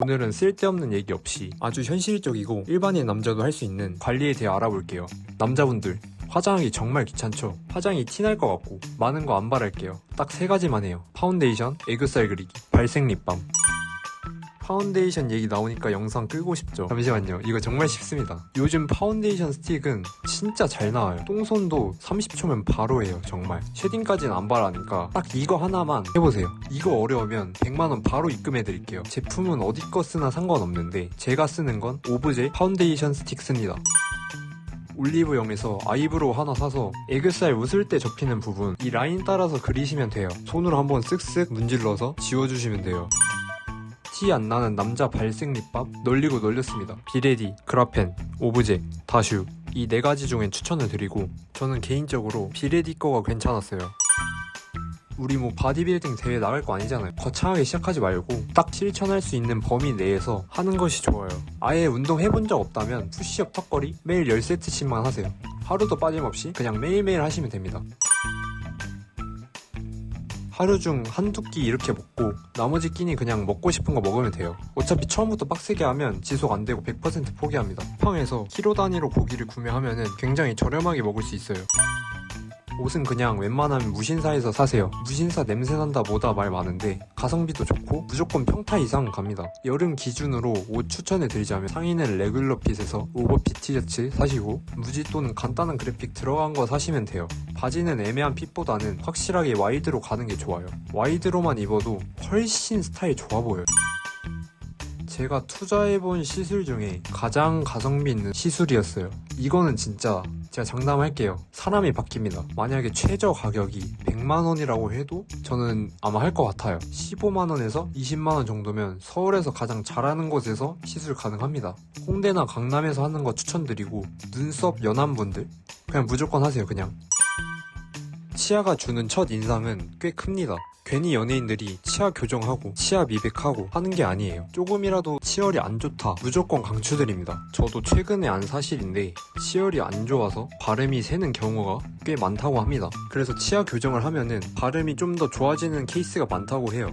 오늘은 쓸데없는 얘기 없이 아주 현실적이고 일반인 남자도 할 수 있는 관리에 대해 알아볼게요. 남자분들 화장하기 정말 귀찮죠? 화장이 티날 것 같고 많은 거 안 바랄게요. 딱 세 가지만 해요. 파운데이션, 애교살 그리기, 발색 립밤. 파운데이션 얘기 나오니까 영상 끄고 싶죠? 잠시만요. 이거 정말 쉽습니다. 요즘 파운데이션 스틱은 진짜 잘 나와요. 똥손도 30초면 바로 해요. 정말. 쉐딩까지는 안 바라니까 딱 이거 하나만 해보세요. 이거 어려우면 100만원 바로 입금해드릴게요. 제품은 어디 거 쓰나 상관없는데 제가 쓰는 건 오브제 파운데이션 스틱 씁니다. 올리브영에서 아이브로우 하나 사서 애교살 웃을 때 접히는 부분 이 라인 따라서 그리시면 돼요. 손으로 한번 쓱쓱 문질러서 지워주시면 돼요. 티 안 나는 남자 발색 립밤 널리고 널렸습니다. 비레디, 그라펜, 오브제, 다슈 이 네 가지 중엔 추천을 드리고 저는 개인적으로 비레디 거가 괜찮았어요. 우리 뭐 바디빌딩 대회 나갈 거 아니잖아요. 거창하게 시작하지 말고 딱 실천할 수 있는 범위 내에서 하는 것이 좋아요. 아예 운동 해본 적 없다면 푸시업 턱걸이 매일 10세트씩만 하세요. 하루도 빠짐없이 그냥 매일매일 하시면 됩니다. 하루 중 한두 끼 이렇게 먹고 나머지 끼니 그냥 먹고 싶은 거 먹으면 돼요. 어차피 처음부터 빡세게 하면 지속 안 되고 100% 포기합니다. 쿠팡에서 키로 단위로 고기를 구매하면 굉장히 저렴하게 먹을 수 있어요. 옷은 그냥 웬만하면 무신사에서 사세요. 무신사 냄새 난다 뭐다 말 많은데 가성비도 좋고 무조건 평타 이상 갑니다. 여름 기준으로 옷 추천해 드리자면 상의는 레귤러 핏에서 오버핏 티셔츠 사시고 무지 또는 간단한 그래픽 들어간 거 사시면 돼요. 바지는 애매한 핏보다는 확실하게 와이드로 가는 게 좋아요. 와이드로만 입어도 훨씬 스타일 좋아 보여요. 제가 투자해본 시술 중에 가장 가성비 있는 시술이었어요. 이거는 진짜 제가 장담할게요. 사람이 바뀝니다. 만약에 최저 가격이 100만원이라고 해도 저는 아마 할 것 같아요. 15만원에서 20만원 정도면 서울에서 가장 잘하는 곳에서 시술 가능합니다. 홍대나 강남에서 하는 거 추천드리고 눈썹 연한 분들 그냥 무조건 하세요 그냥. 치아가 주는 첫 인상은 꽤 큽니다. 괜히 연예인들이 치아 교정하고 치아 미백하고 하는 게 아니에요. 조금이라도 치열이 안 좋다 무조건 강추드립니다. 저도 최근에 안 사실인데 치열이 안 좋아서 발음이 새는 경우가 꽤 많다고 합니다. 그래서 치아 교정을 하면은 발음이 좀 더 좋아지는 케이스가 많다고 해요.